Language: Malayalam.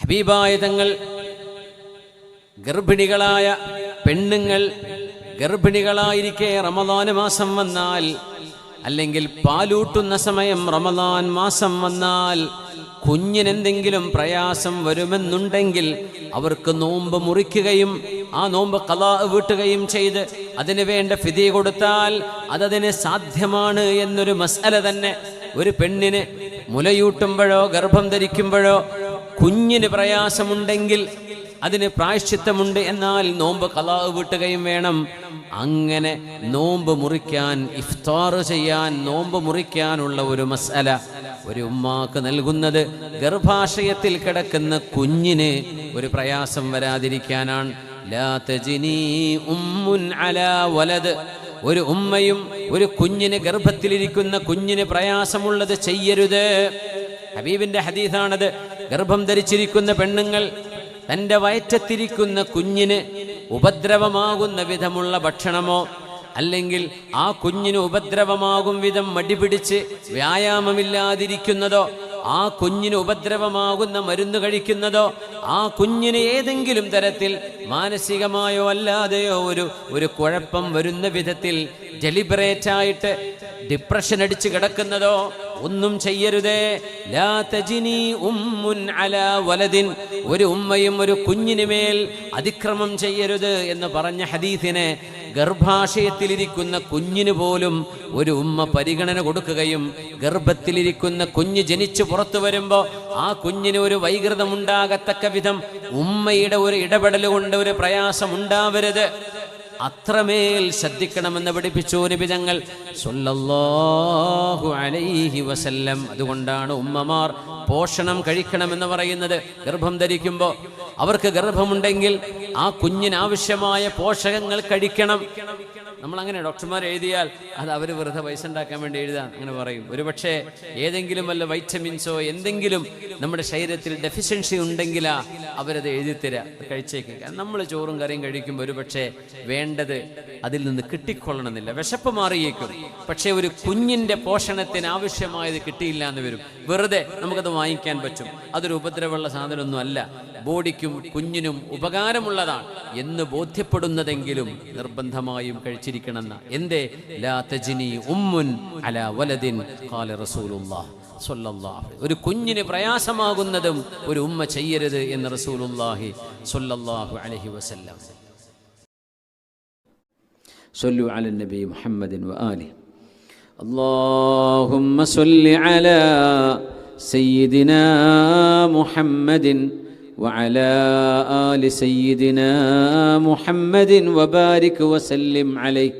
ഹബീബായ തങ്ങൾ ഗർഭിണികളായ പെണ്ണുങ്ങൾ ഗർഭിണികളായിരിക്കെ റമദാന് മാസം വന്നാൽ അല്ലെങ്കിൽ പാലൂട്ടുന്ന സമയം റമദാൻ മാസം വന്നാൽ കുഞ്ഞിനെന്തെങ്കിലും പ്രയാസം വരുമെന്നുണ്ടെങ്കിൽ അവർക്ക് നോമ്പ് മുറിക്കുകയും ആ നോമ്പ് കലാ വീട്ടുകയും ചെയ്ത് അതിന് വേണ്ട ഫിതി കൊടുത്താൽ അതതിന് സാധ്യമാണ് എന്നൊരു മസല തന്നെ ഒരു പെണ്ണിന് മുലയൂട്ടുമ്പോഴോ ഗർഭം ധരിക്കുമ്പോഴോ കുഞ്ഞിന് പ്രയാസമുണ്ടെങ്കിൽ അതിന് പ്രായശ്ചിത്തമുണ്ട് എന്നാൽ നോമ്പ് കലാവ് വീട്ടുകയും വേണം. അങ്ങനെ നോമ്പ് മുറിക്കാൻ ഇഫ്താർ ചെയ്യാൻ നോമ്പ് മുറിക്കാനുള്ള ഒരു മസല ഒരു ഉമ്മാക്ക് നൽകുന്നത് ഗർഭാശയത്തിൽ കിടക്കുന്ന കുഞ്ഞിന് ഒരു പ്രയാസം വരാതിരിക്കാനാണ്. ഒരു ഉമ്മയും ഒരു കുഞ്ഞിന് ഗർഭത്തിലിരിക്കുന്ന കുഞ്ഞിന് പ്രയാസമുള്ളത് ചെയ്യരുത്. ഹബീബിന്റെ ഹദീസാണത്. ഗർഭം ധരിച്ചിരിക്കുന്ന പെണ്ണുങ്ങൾ തന്റെ വയറ്റത്തിരിക്കുന്ന കുഞ്ഞിന് ഉപദ്രവമാകുന്ന വിധമുള്ള ഭക്ഷണമോ അല്ലെങ്കിൽ ആ കുഞ്ഞിന് ഉപദ്രവമാകും വിധം മടിപിടിച്ച് വ്യായാമമില്ലാതിരിക്കുന്നതോ ആ കുഞ്ഞിന് ഉപദ്രവമാകുന്ന മരുന്ന് കഴിക്കുന്നതോ ആ കുഞ്ഞിന് ഏതെങ്കിലും തരത്തിൽ മാനസികമായോ അല്ലാതെയോ ഒരു ഒരു കുഴപ്പം വരുന്ന വിധത്തിൽ ജലിബ്രേറ്റായിട്ട് ഡിപ്രഷൻ അടിച്ച് കിടക്കുന്നതോ ഒന്നും ചെയ്യരുതേ. ലാ തജിനി ഉമ്മുൻ അല വലദിൻ. ഒരു ഉമ്മയും ഒരു കുഞ്ഞിനുമേൽ അതിക്രമം ചെയ്യരുത് എന്ന് പറഞ്ഞ ഹദീസിനെ ഗർഭാശയത്തിലിരിക്കുന്ന കുഞ്ഞിന് പോലും ഒരു ഉമ്മ പരിഗണന കൊടുക്കുകയും ഗർഭത്തിലിരിക്കുന്ന കുഞ്ഞ് ജനിച്ചു പുറത്തു വരുമ്പോൾ ആ കുഞ്ഞിന് ഒരു വൈകൃതമുണ്ടാകത്തക്ക വിധം ഉമ്മയുടെ ഒരു ഇടപെടൽ കൊണ്ട് ഒരു പ്രയാസം ഉണ്ടാവരുത് അത്രമേൽ ശ്രദ്ധിക്കണമെന്ന് പഠിപ്പിച്ചു സല്ലല്ലാഹു അലൈഹി വസല്ലം. അതുകൊണ്ടാണ് ഉമ്മമാർ പോഷണം കഴിക്കണമെന്ന് പറയുന്നത്. ഗർഭം ധരിക്കുമ്പോൾ അവർക്ക് ഗർഭമുണ്ടെങ്കിൽ ആ കുഞ്ഞിനാവശ്യമായ പോഷകങ്ങൾ കഴിക്കണം. നമ്മൾ അങ്ങനെ ഡോക്ടർമാർ എഴുതിയാൽ അത് അവർ വെറുതെ പൈസ ഉണ്ടാക്കാൻ വേണ്ടി എഴുതാൻ അങ്ങനെ പറയും. ഒരുപക്ഷെ ഏതെങ്കിലും വല്ല വൈറ്റമിൻസോ എന്തെങ്കിലും നമ്മുടെ ശരീരത്തിൽ ഡെഫിഷ്യൻസി ഉണ്ടെങ്കിലാ അവരത് എഴുതിത്തരാ. കഴിച്ചേക്ക്. കാരണം നമ്മൾ ചോറും കറിയും കഴിക്കുമ്പോൾ ഒരു പക്ഷേ വേണ്ടത് അതിൽ നിന്ന് കിട്ടിക്കൊള്ളണമെന്നില്ല. വിശപ്പ് മാറിയേക്കും. പക്ഷേ ഒരു കുഞ്ഞിന്റെ പോഷണത്തിന് ആവശ്യമായത് കിട്ടിയില്ല എന്ന് വരും. വെറുതെ നമുക്കത് വാങ്ങിക്കാൻ പറ്റും. അതൊരു ഉപദ്രവമുള്ള സാധനമൊന്നും അല്ല. ബോഡിക്കും കുഞ്ഞിനും ഉപകാരമുള്ളതാണ്. എന്ന് ബോധ്യപ്പെടുന്നതെങ്കിലും നിർബന്ധമായും കഴിച്ചിരിക്കണമെന്ന. എന്തേ? ലാ തജിനി ഉമ്മുൻ അല വലദിൻ ഖാല റസൂലുള്ളാഹ്. സ്വല്ലല്ലാഹു ഒരു കുഞ്ഞിന് പ്രയാസമാകുന്നതും ഒരു ഉമ്മ ചെയ്യരുത് എന്ന് റസൂലുള്ളാഹി സ്വല്ലല്ലാഹു അലൈഹി വസല്ലം صلوا على النبي محمد وآله اللهم صل على سيدنا محمد وعلى آل سيدنا محمد وبارك وسلم عليه